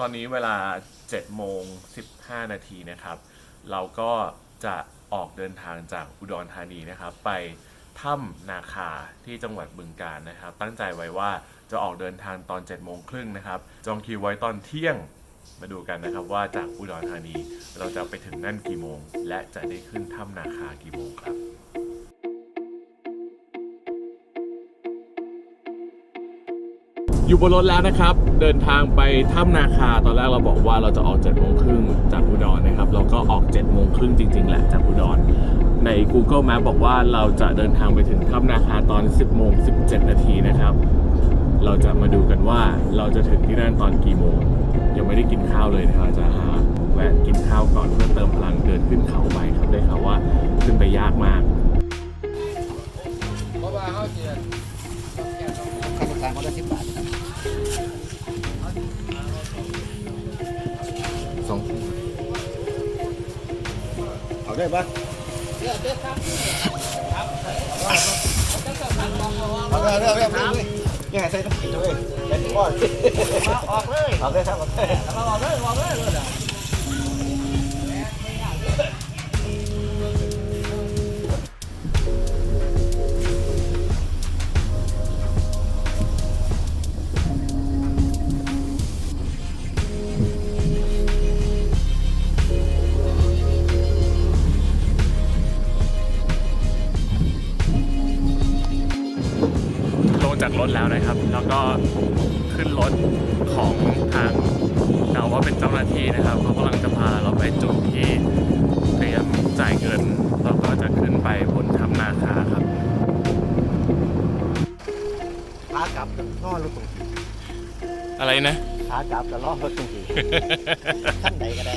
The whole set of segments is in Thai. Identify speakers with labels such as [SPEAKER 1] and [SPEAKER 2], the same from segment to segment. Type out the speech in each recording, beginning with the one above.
[SPEAKER 1] ตอนนี้เวลา7โมง15 นาทีนะครับ เราก็จะออกเดินทางจากอุดรธานีนะครับ ไปถ้ำนาคาที่จังหวัดบึงกาฬนะครับ ตั้งใจไว้ว่าจะออกเดินทางตอน7โมงครึ่งนะครับ จองคิวไว้ตอนเที่ยงมาดูกันนะครับว่าจากอุดรธานีเราจะไปถึงนั่นกี่โมง และจะได้ขึ้นถ้ำนาคากี่โมงครับ อยู่บนรถแล้วนะครับ เดินทางไปถ้ำนาคาตอนแรกเราบอกว่าเราจะออก7จ็ดโมงครึ่งจากอุดรนะครับ เราก็ออก7จ็ดโมงครึ่งจริง ๆ แหละจากอุดรใน Google Map บอกว่าเราจะเดินทางไปถึงถ้ำนาคาตอน 10โมง17นาทีนะครับ เราจะมาดูกันว่าเราจะถึงที่นั่นตอนกี่โมง ยังไม่ได้กินข้าวเลยนะครับจะหาแวะกินข้าวก่อนเพื่อเติมพลังเดินขึ้นเขาไปครับได้ข่าวว่าขึ้นไปยากมาก
[SPEAKER 2] เอาได้ปะเอาได้เอาได้เอาได้เอาได้ยังไงใส่ต้องกินด้วยแค่นี้ก่อนออกเลยออกเลยครับออกเลยออกเลยออกเลย
[SPEAKER 1] ถแล้วนะครับ แล้วก็ขึ้นรถของทางเดาว่าเป็นเจ้าหน้าที่นะครับเขากำลังจะพาเราไปจุดที่เตรียมจ่ายเงินแล้วก็จะขึ้นไปบนถ้ำนาคาครับ
[SPEAKER 2] ขากลับนอนรถตรงที
[SPEAKER 1] อะไรนะ
[SPEAKER 2] ขากลับก็ล้อรถตรงทีขั้นใดก็ได้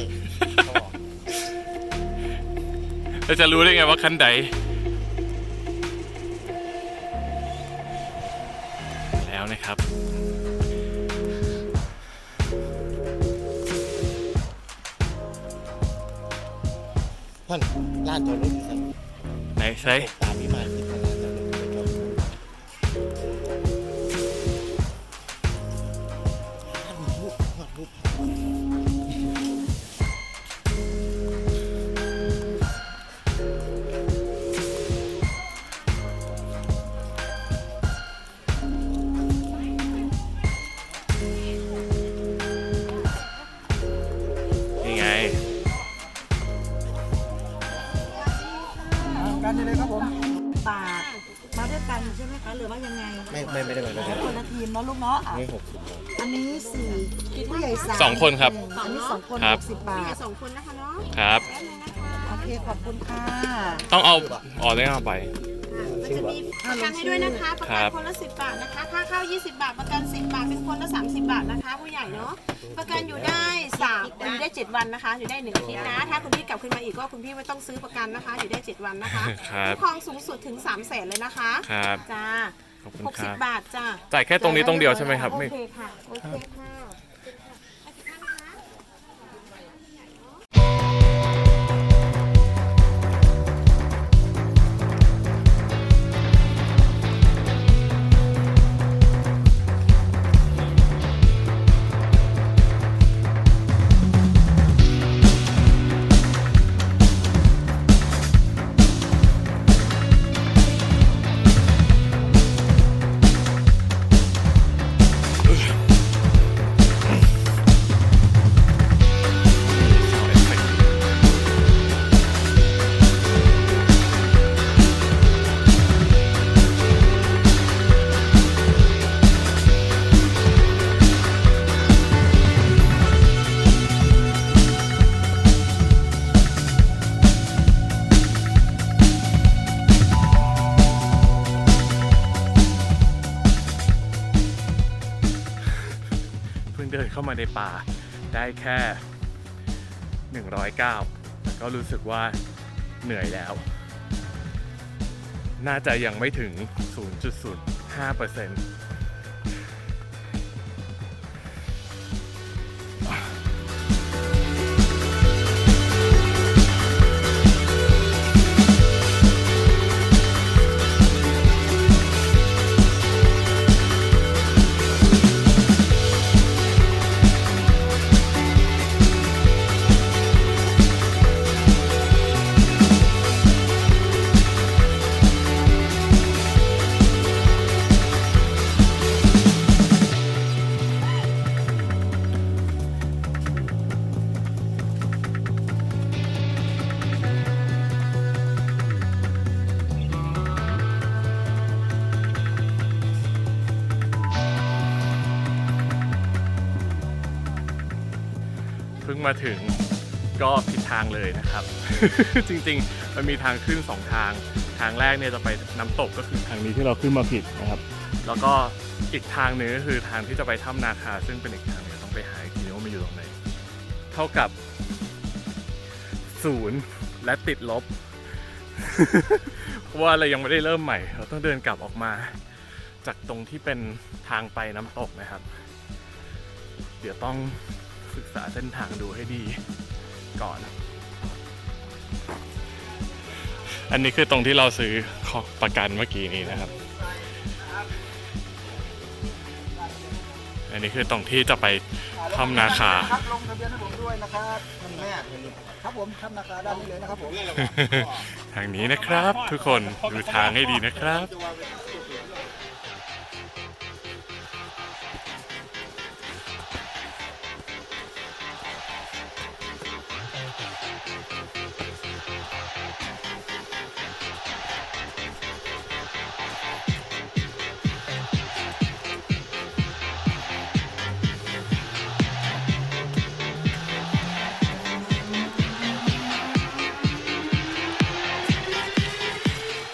[SPEAKER 1] เราจะรู้ได้ไงว่าคันใด
[SPEAKER 2] ท่านล้านตัวรถที่ใส่
[SPEAKER 1] ไหนใช้
[SPEAKER 2] ตามมีมา ค
[SPEAKER 3] นครั
[SPEAKER 2] บ
[SPEAKER 3] อันนี้ส
[SPEAKER 1] องคนครั
[SPEAKER 3] ห
[SPEAKER 1] บ
[SPEAKER 3] กสิบบาท
[SPEAKER 4] สองคนนะคะเนาะ
[SPEAKER 1] ครับ
[SPEAKER 4] แป๊บนึงนะคะ
[SPEAKER 3] โอเค ขอบคุณค่ะ
[SPEAKER 1] ต้องเอาออได้เอาไป
[SPEAKER 4] ก็จะมีประกันให้ด้วยนะคะ ประ
[SPEAKER 1] ครั
[SPEAKER 4] กัน
[SPEAKER 1] บ
[SPEAKER 4] คนละ10บาทนะคะ ค่าเข้า20 บาท ประกัน 10 บาท เป็นคนละ 30 บาทนะคะ ผู้ใหญ่เนาะ ประกันอยู่ได้3อยู่ได้7วันนะคะ อยู่ได้1อาทิตย์นะ ถ้าคุณพี่กลับขึ้นมาอีกก็คุณพี่ไม่ต้องซื้อประกันนะคะ อยู่ได้7วันนะคะ
[SPEAKER 1] ครับ
[SPEAKER 4] คุ้มครองสูงสุดถึง3 0 0แสนเลยนะคะ
[SPEAKER 1] ครับ
[SPEAKER 4] จ้า
[SPEAKER 1] ขอบคุณครับ
[SPEAKER 4] 60บาทจ้า
[SPEAKER 1] จ่ายแค่ตรงนี้ตรงเดียวใช่ไหมครับ
[SPEAKER 4] โอ
[SPEAKER 1] ไม่
[SPEAKER 4] เคค่ะ โอเคค่ะ
[SPEAKER 1] แค่ 109แต่ก็รู้สึกว่าเหนื่อยแล้ว น่าจะยังไม่ถึง 0.05% งมาถึงก็ผิดทางเลยนะครับ จริงๆ มันมีทางขึ้นสองทาง ทางแรกเนี่ยจะไปน้ำตกก็คือทางนี้ที่เราขึ้นมาผิดนะครับ แล้วก็อีกทางหนึงก็คือทางที่จะไปถ้ำนาคา ซึ่งเป็นอีกทางหนึงต้องไปหาอีกทีนึงว่ามันอยู่ตรงไหน เท่ากับศูนย์และติดลบ เพราะว่าเรายังไม่ได้เริ่มใหม่ เราต้องเดินกลับออกมา จากตรงที่เป็นทางไปน้ำตกนะครับ เดี๋ยวต้อง ศึกษาเส้นทางดูให้ดีก่อน อันนี้คือตรงที่เราซื้อของประกันเมื่อกี้นี้นะครับ อันนี้คือตรงที่จะไปถ้ำนาคา
[SPEAKER 2] ครับลงทะเบียนให้ผมด้วยนะครับมันแม่ครับผมทำนาคาด้านนี้เลยนะครับผม
[SPEAKER 1] ทางนี้นะครับ ทุกคนดูทางให้ดีนะครับ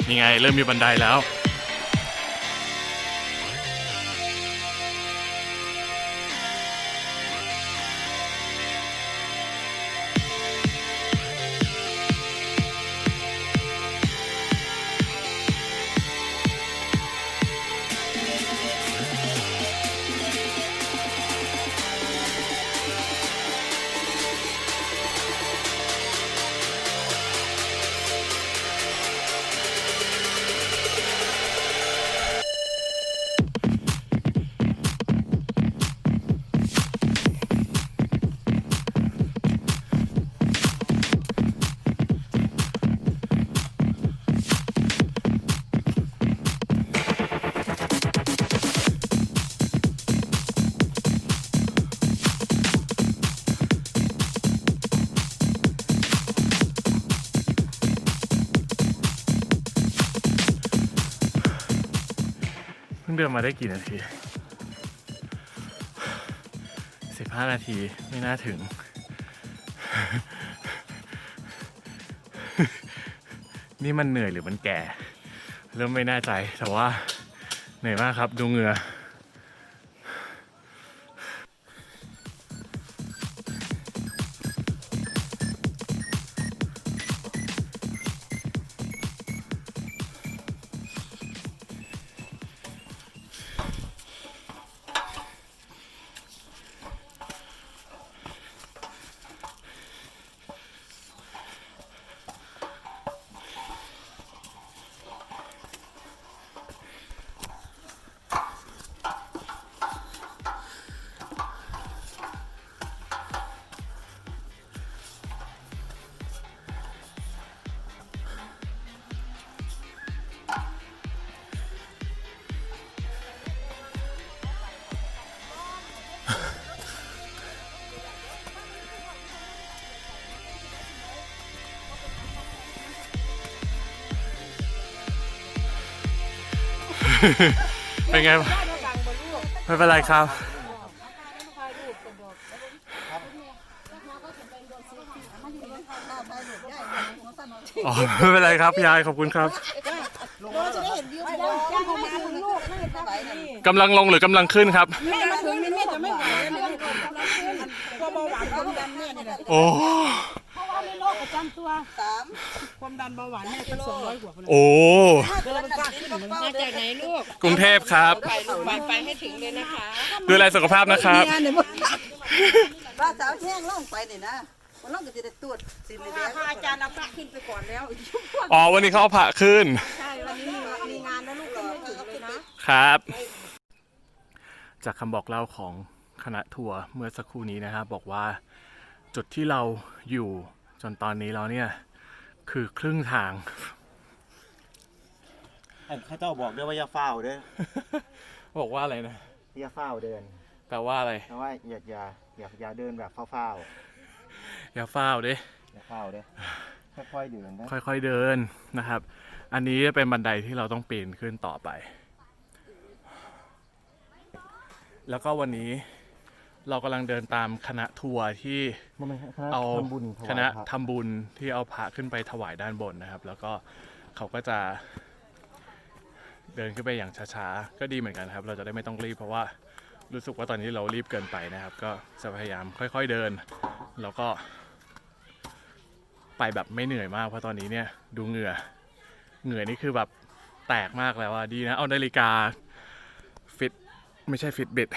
[SPEAKER 1] นี่ไงเริ่มมีบันไดแล้ว เพิ่งเดินมาได้กี่นาที 15 นาทีไม่น่าถึง นี่มันเหนื่อยหรือมันแก่ เริ่มไม่แน่ใจแต่ว่าเหนื่อยมากครับดูเหงื่อ เป็นไงบ้างไม่เป็นไรครับ อ๋อไม่เป็นไรครับพี่ยายขอบคุณครับกำลังลงหรือกำลังขึ้นครับ
[SPEAKER 3] แม่มาถึงนี่แม่จะไม่ไหวแล้วเนี่ยความเบาหวานความดันแม่นี่แหละ
[SPEAKER 1] โอ้
[SPEAKER 3] ความดันเบาหวานแม่เป็นสองร้อยกว่าคน
[SPEAKER 1] โอ้
[SPEAKER 3] เดินมันกล้าขึ้นเหมือนกัน
[SPEAKER 5] มาจากไหนลูก
[SPEAKER 1] กรุงเทพครับ
[SPEAKER 5] ไปลูกไปไปให้ถึงเลยนะคะ
[SPEAKER 1] ดูแลสุขภาพนะครับ
[SPEAKER 6] ว่าสาวแท่งล่องไปนี่นะมันล่องก็จะได้ตรวจสินเลย
[SPEAKER 3] พระอาจารย์เอาพระขึ้นไปก่อนแล้ว
[SPEAKER 1] อ๋อวันนี้เขาเอาผ่าขึ้น
[SPEAKER 3] ใช่วันนี้มีมีงานแล้วลูกขึ้นไม่ถึงเลยนะ
[SPEAKER 1] ครับ จากคำบอกเล่าของคณะทัวร์เมื่อสักครู่นี้นะครับ บอกว่าจุดที่เราอยู่จนตอนนี้แล้วเนี่ย คือครึ่งทาง
[SPEAKER 2] ข้าเจ้าบอกด้วยว่าอย่าเฝ้าเด้อ
[SPEAKER 1] บอกว่าอะไรนะ
[SPEAKER 2] อย่าเฝ้าเดิน
[SPEAKER 1] แปลว่าอะไร
[SPEAKER 2] เพราะว่าอย่าอย่าอย่าอย่าเดินแบบเฝ้า
[SPEAKER 1] อย่าเฝ้าวเด้
[SPEAKER 2] ๆอย่าเฝ้าเด้อค่อยๆเดินนะ
[SPEAKER 1] ค่อยๆเดินนะครับ อันนี้เป็นบันไดที่เราต้องปีนขึ้นต่อไป แล้วก็วันนี้ เรากำลังเดินตามคณะทัวร์ที่เอาคณะทำบุญที่เอาพระขึ้นไปถวายด้านบนนะครับ แล้วก็เขาก็จะเดินขึ้นไปอย่างช้าๆ ก็ดีเหมือนกันครับ เราจะได้ไม่ต้องรีบเพราะว่ารู้สึกว่าตอนนี้เรารีบเกินไปนะครับ ก็จะพยายามค่อยๆเดิน แล้วก็ ไปแบบไม่เหนื่อยมากเพราะตอนนี้เนี่ยดูเหงื่อ เหงื่อนี่คือแบบแตกมากแล้วอะดีนะ เอานาฬิกาฟิตไม่ใช่ฟิตบิต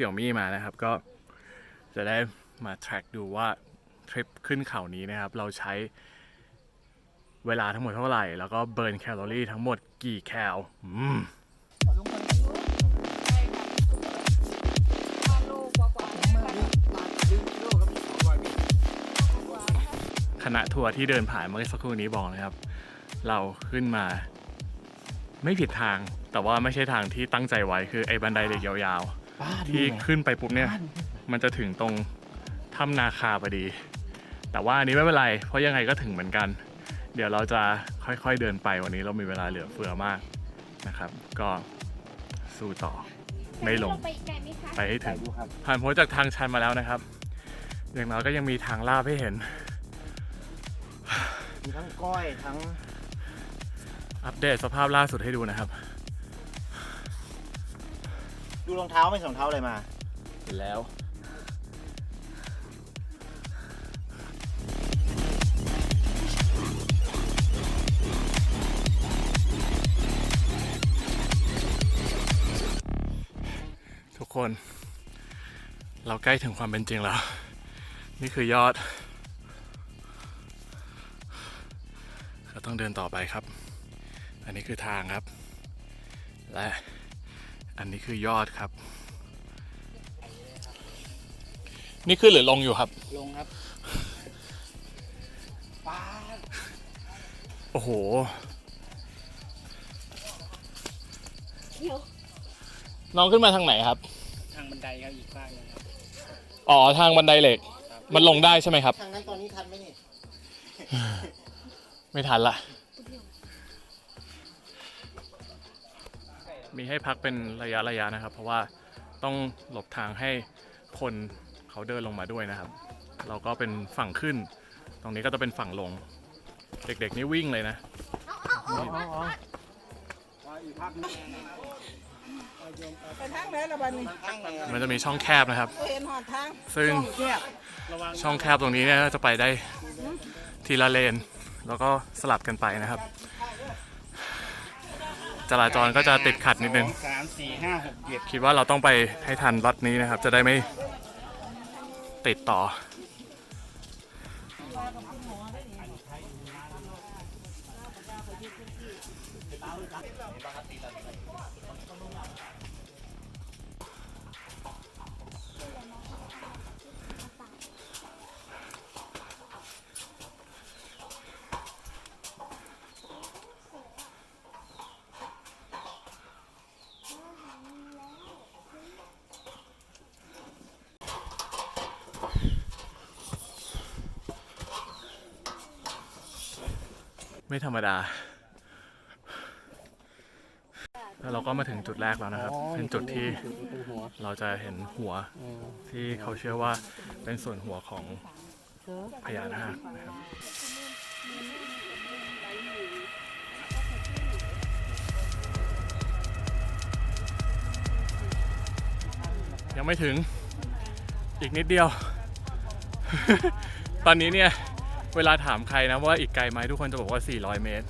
[SPEAKER 1] เสี่ยวมี่มานะครับ ก็จะได้มา track ดูว่าทริปขึ้นเขานี้นะครับ เราใช้เวลาทั้งหมดเท่าไหร่ แล้วก็เบิร์นแคลอรี่ทั้งหมดกี่แคลอืมคณะทัวร์ที่เดินผ่านเมื่อสักครู่นี้บอกนะครับ เราขึ้นมา ไม่ผิดทาง แต่ว่าไม่ใช่ทางที่ตั้งใจไว้คือไอ้บันไดเหล็กยาวๆ ที่ขึ้นไปปุ๊บเนี่ย มันจะถึงตรงถ้ำนาคาพอดี แต่ว่าอันนี้ไม่เป็นไร เพราะยังไงก็ถึงเหมือนกัน เดี๋ยวเราจะค่อยๆเดินไปวันนี้เรามีเวลาเหลือเฟือมากนะครับ ก็สู้ต่อไม่ลง
[SPEAKER 5] ไปไกลไหมคะ
[SPEAKER 1] ไปให้ถึงผ่านพ้นจากทางชันมาแล้วนะครับ อย่างน้อยก็ยังมีทางลาบให้เห็น
[SPEAKER 2] มีทั้งก้อยทั้ง
[SPEAKER 1] อัปเดตสภาพล่าสุดให้ดูนะครับ
[SPEAKER 2] ดูรองเท้าไม่ใส่รองเท้าอะไรมา
[SPEAKER 1] เห็นแล้ว ทุกคน เราใกล้ถึงความเป็นจริงแล้ว นี่คือยอด เราต้องเดินต่อไปครับ อันนี้คือทางครับ และ อันนี้คือยอดครับ นี่ขึ้นหรือลงอยู่ครับ
[SPEAKER 2] ลงครับ
[SPEAKER 1] โอ้โหน้องขึ้นมาทางไหนครับ
[SPEAKER 7] ทางบันไดครับอีกข้างหนึงครับ
[SPEAKER 1] อ๋อทางบันไดเหล็ก มันลงได้ใช่ไหมครับ
[SPEAKER 2] ทางนั้นตอนนี้ทันไหมนี่
[SPEAKER 1] ไม่ทันละ มีให้พักเป็นระยะระยะนะครับ เพราะว่าต้องหลบทางให้คนเขาเดินลงมาด้วยนะครับ เราก็เป็นฝั่งขึ้น ตรงนี้ก็จะเป็นฝั่งลง เด็กๆนี่วิ่งเลยนะ
[SPEAKER 3] ไปทางไหนละบัดนี้
[SPEAKER 1] มันจะมีช่องแคบนะครับ
[SPEAKER 3] เห็นหอดทาง
[SPEAKER 1] ซึ่งช่องแคบตรงนี้เนี่ยจะไปได้ทีละเลน แล้วก็สลับกันไปนะครับ จราจรก็จะติดขัดนิดนึง
[SPEAKER 7] สามสี่ห้าหกเจ็ด
[SPEAKER 1] คิดว่าเราต้องไปให้ทันรถนี้นะครับ จะได้ไม่ติดต่อ ไม่ธรรมดา แล้วเราก็มาถึงจุดแรกแล้วนะครับ เป็นจุดที่เราจะเห็นหัวที่เขาเชื่อว่าเป็นส่วนหัวของพญานาคนะครับ ยังไม่ถึงอีกนิดเดียว ตอนนี้เนี่ย เวลาถามใครนะว่าอีกไกลไหมทุกคนจะบอกว่า 400 เมตร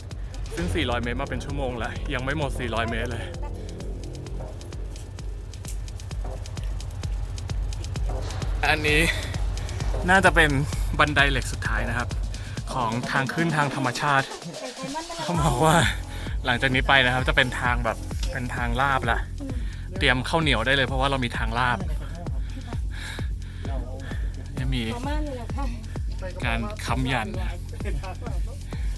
[SPEAKER 1] ซึ่ง 400 เมตรมาเป็นชั่วโมงแล้ว ยังไม่หมด 400 เมตรเลย อันนี้น่าจะเป็นบันไดเหล็กสุดท้ายนะครับ ของทางขึ้นทางธรรมชาติ เขาบอกว่าหลังจากนี้ไปนะครับ จะเป็นทางแบบเป็นทางลาบละเตรียมข้าวเหนียวได้เลยเพราะว่าเรามีทางลาบ การค้ำยัน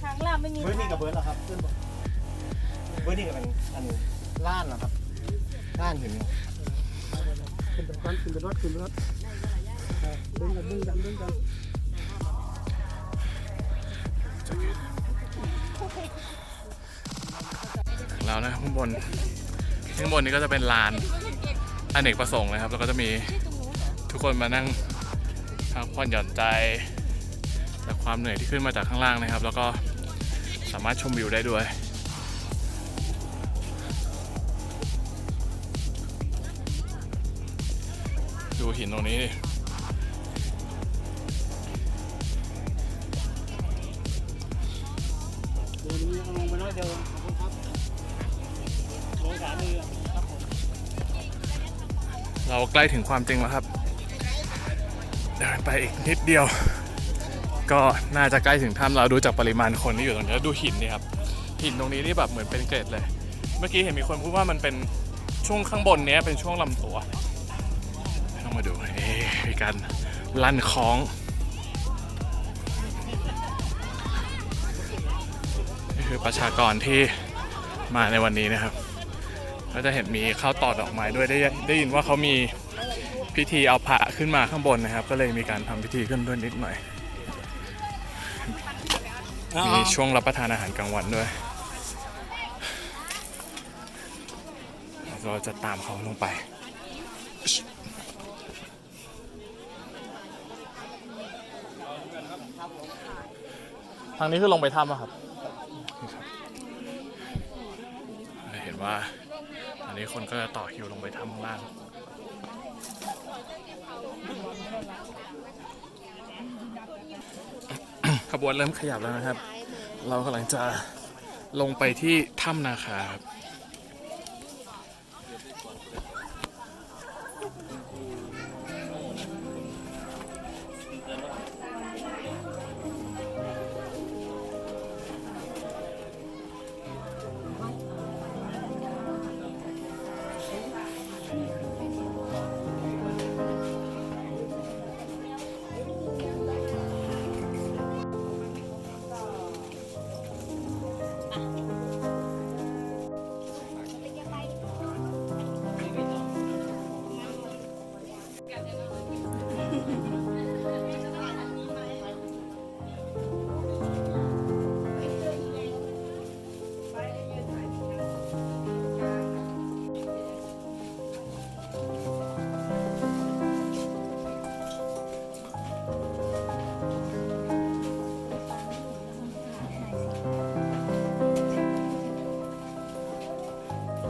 [SPEAKER 3] ทางลาบไม่มี
[SPEAKER 2] เบิร์ดนี่กับเบิร์ดเหรอครับขึ้นบ่เบิร์ดนี่กับเป็นอันล้านเหรอครับล้านหิน
[SPEAKER 1] แล้วนะข้างบนข้างบนนี้ก็จะเป็นลานอเนกประสงค์นะครับ แล้วก็จะมีทุกคนมานั่งพักผ่อนหย่อนใจ จากความเหนื่อยที่ขึ้นมาจากข้างล่างนะครับ แล้วก็สามารถชมวิวได้ด้วยดูหินตรงนี้ดิ
[SPEAKER 7] เดินนี้ลงไปน้อยเดียวขอบคุณครับลงขามือครับผม
[SPEAKER 1] เราใกล้ถึงความจริงแล้วครับ เดินไปอีกนิดเดียว ก็น่าจะใกล้ถึงถ้ำเราดูจากปริมาณคนที่อยู่ตรงนี้แล้วดูหินนี่ครับหินตรงนี้นี่แบบเหมือนเป็นเกรดเลย เมื่อกี้เห็นมีคนพูดว่ามันเป็นช่วงข้างบนเนี้ยเป็นช่วงลำตัวต้องมาดูเอ๊มีการลั่นคล้องนี่คือประชากรที่มาในวันนี้นะครับก็จะเห็นมีข้าวตอดดอกไม้ด้วยได้ได้ยินว่าเขามีพิธีเอาพระขึ้นมาข้างบนนะครับ ก็เลยมีการทำพิธีขึ้นด้วยนิดหน่อย มีช่วงรับประทานอาหารกลางวันด้วย เราจะตามเขาลงไป ทางนี้คือลงไปถ้ำอะครับ เห็นว่า อันนี้คนก็จะต่อคิวลงไปถ้ำข้างล่าง ขบวนเริ่มขยับแล้วนะครับ เรากำลังจะลงไปที่ถ้ำนาคาครับ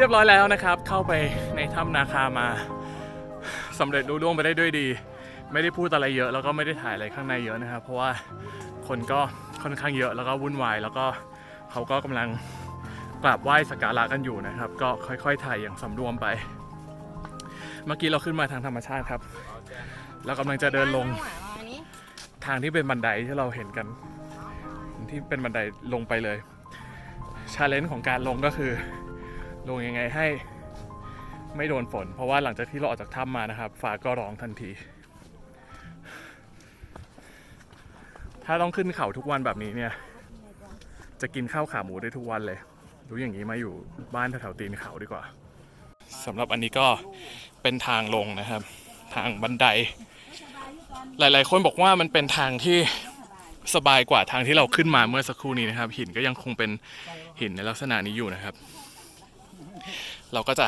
[SPEAKER 2] เรีย
[SPEAKER 1] บร้อยแล้วนะครับ เข้าไปในถ้ำนาคามาสำเร็จรุ่ล่วงไปได้ด้วยดี ไม่ได้พูดอะไรเยอะแล้วก็ไม่ได้ถ่ายอะไรข้างในเยอะนะครับ เพราะว่าคนก็ค่อนข้างเยอะแล้วก็วุ่นวาย แล้วก็เขาก็กำลังกราบไหว้สักการะกันอยู่นะครับ ก็ค่อยๆถ่ายอย่างสำรวมไป เมื่อกี้เราขึ้นมาทางธรรมชาติครับแล้วกำลังจะเดินลงทางที่เป็นบันไดที่เราเห็นกัน ที่เป็นบันไดลงไปเลยชาเลนจ์ของการลงก็คือ ลงยังไงให้ไม่โดนฝน เพราะว่าหลังจากที่เราออกจากถ้ำมานะครับฟ้าก็ร้องทันที ถ้าต้องขึ้นเขาทุกวันแบบนี้เนี่ย จะกินข้าวขาหมูได้ทุกวันเลย รู้อย่างนี้มาอยู่บ้านแถวๆตีนเขาดีกว่าสำหรับอันนี้ก็เป็นทางลงนะครับ ทางบันได หลาย ๆ คนบอกว่ามันเป็นทางที่สบายกว่าทางที่เราขึ้นมาเมื่อสักครู่นี้นะครับ หินก็ยังคงเป็นหินในลักษณะนี้อยู่นะครับ เราก็จะ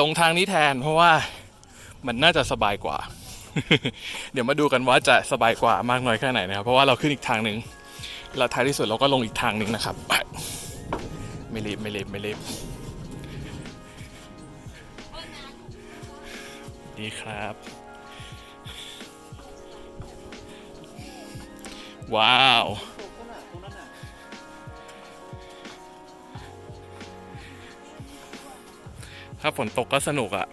[SPEAKER 1] ลงทางนี้แทน เพราะว่ามันน่าจะสบายกว่า เดี๋ยวมาดูกันว่าจะสบายกว่ามากน้อยแค่ไหนนะครับ เพราะว่าเราขึ้นอีกทางหนึ่งแล้วท้ายที่สุดเราก็ลงอีกทางหนึ่งนะครับ ไม่รีบไม่รีบไม่รีบดีครับ ว้าว ถ้าฝนตกก็สนุกอะ่ะ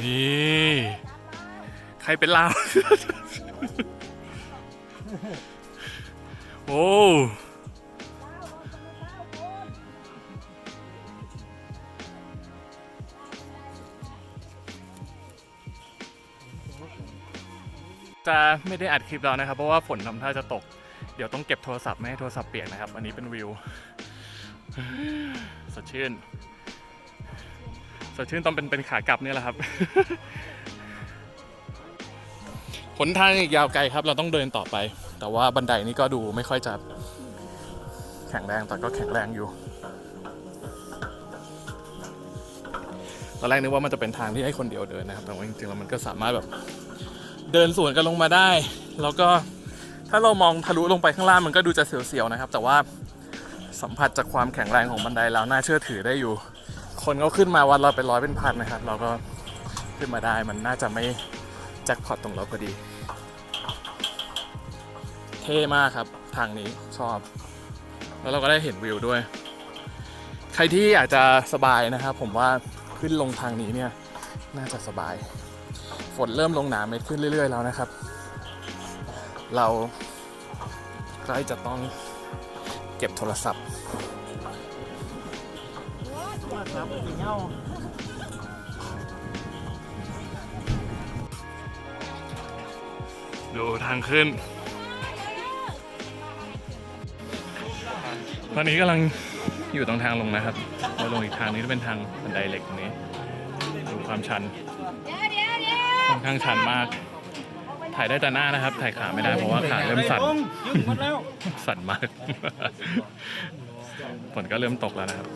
[SPEAKER 1] นี่ ใครเป็นลาว โอ้จะไม่ได้อัดคลิปแล้วนะครับ เพราะว่าฝนทำท่าจะตก เดี๋ยวต้องเก็บโทรศัพท์ไม่ให้โทรศัพท์เปียกนะครับ อันนี้เป็นวิว ดชื่น สดชื่นต้องเป็นเป็นขากลับเนี่ยแหละครับหนทางอีกยาวไกลครับ เราต้องเดินต่อไป แต่ว่าบันไดนี้ก็ดูไม่ค่อยจะแข็งแรงแต่ก็แข็งแรงอยู่ตอนแรกนึกว่ามันจะเป็นทางที่ให้คนเดียวเดินนะครับ แต่ว่าจริงๆแล้วมันก็สามารถแบบเดินสวนกันลงมาได้ แล้วก็ถ้าเรามองทะลุลงไปข้างล่างมันก็ดูจะเสียวๆนะครับ แต่ว่า สัมผัสจากความแข็งแรงของบันไดแล้วน่าเชื่อถือได้อยู่ คนเขาขึ้นมาวันเราเป็นร้อยเป็นพันนะครับ เราก็ขึ้นมาได้มันน่าจะไม่แจ็คพอตตรงเราพอดี เท่มากครับทางนี้ชอบ แล้วเราก็ได้เห็นวิวด้วย ใครที่อยากจะสบายนะครับ ผมว่าขึ้นลงทางนี้เนี่ยน่าจะสบาย ฝนเริ่มลงหนาเม็ดขึ้นเรื่อย ๆ แล้วนะครับ เราใกล้จะต้อง เก็บโทรศัพท์ดูทางขึ้น ตอนนี้กำลังอยู่ตรงทางลงนะครับเราลงอีกทางนี้จะเป็นทางบันไดเหล็กตรงนี้ ดูความชันค่อนข้างชันมาก ถ่ายได้แต่หน้านะครับ ถ่ายขาไม่ได้เพราะว่าขาเริ่มสั่น
[SPEAKER 7] ยึดหมดแล้ว
[SPEAKER 1] สั่นมาก ฝนก็เริ่มตกแล้วนะครับ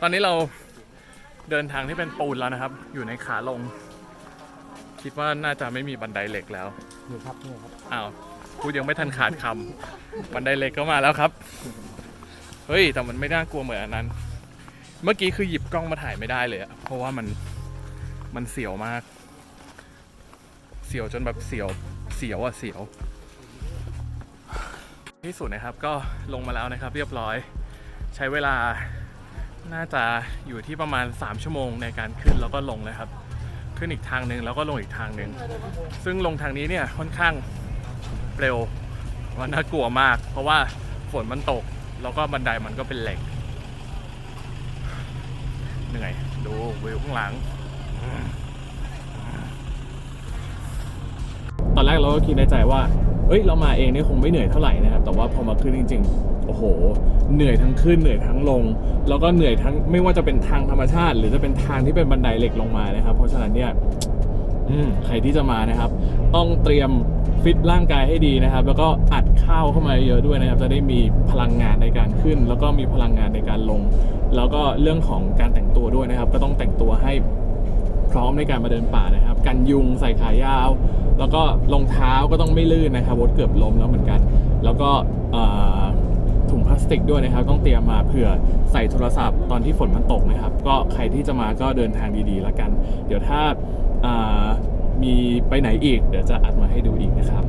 [SPEAKER 1] ตอนนี้เราเดินทางที่เป็นปูนแล้วนะครับ อยู่ในขาลง คิดว่าน่าจะไม่มีบันไดเหล็กแล้ว
[SPEAKER 7] นี่ครับนี่ครับ
[SPEAKER 1] อ้าวพูดยังไม่ทันขาดคำบันไดเหล็กก็มาแล้วครับ เฮ้ย แต่มันไม่น่ากลัวเหมือนอันนั้น เมื่อกี้คือหยิบกล้องมาถ่ายไม่ได้เลยอะเพราะว่ามันมันเสียวมาก เสียวจนแบบเสียวเสียวอะเสียว ที่สุดนะครับก็ลงมาแล้วนะครับ เรียบร้อยใช้เวลาน่าจะอยู่ที่ประมาณ 3 ชั่วโมงในการขึ้นแล้วก็ลงเลยครับ ขึ้นอีกทางหนึ่งแล้วก็ลงอีกทางหนึ่งซึ่งลงทางนี้เนี่ยค่อนข้างเร็วว่าน่ากลัวมาก เพราะว่าฝนมันตก แล้วก็บันไดมันก็เป็นเหล็ก เหนื่อย ดูวิวข้างหลัง ตอนแรกเราก็คิดในใจว่าเอ้ยเรามาเองเนี่ยคงไม่เหนื่อยเท่าไหร่นะครับ แต่ว่าพอมาขึ้นจริง ๆ โอ้โห เหนื่อยทั้งขึ้นเหนื่อยทั้งลง แล้วก็เหนื่อยทั้งไม่ว่าจะเป็นทางธรรมชาติ หรือจะเป็นทางที่เป็นบันไดเหล็กลงมานะครับ เพราะฉะนั้นเนี่ย ใครที่จะมานะครับ ต้องเตรียมฟิตร่างกายให้ดีนะครับ แล้วก็อัดข้าวเข้ามาเยอะด้วยนะครับ จะได้มีพลังงานในการขึ้น แล้วก็มีพลังงานในการลง แล้วก็เรื่องของการแต่งตัวด้วยนะครับ ก็ต้องแต่งตัวให้พร้อมในการมาเดินป่านะครับ กันยุงใส่ขายาว แล้วก็รองเท้าก็ต้องไม่ลื่นนะครับวดเกือบล้มแล้วเหมือนกัน แล้วก็ถุงพลาสติกด้วยนะครับ ต้องเตรียมมาเผื่อใส่โทรศัพท์ตอนที่ฝนมันตกนะครับ ก็ใครที่จะมาก็เดินทางดีๆแล้วกัน เดี๋ยวถ้า มีไปไหนอีก เดี๋ยวจะอัดมาให้ดูอีกนะครับ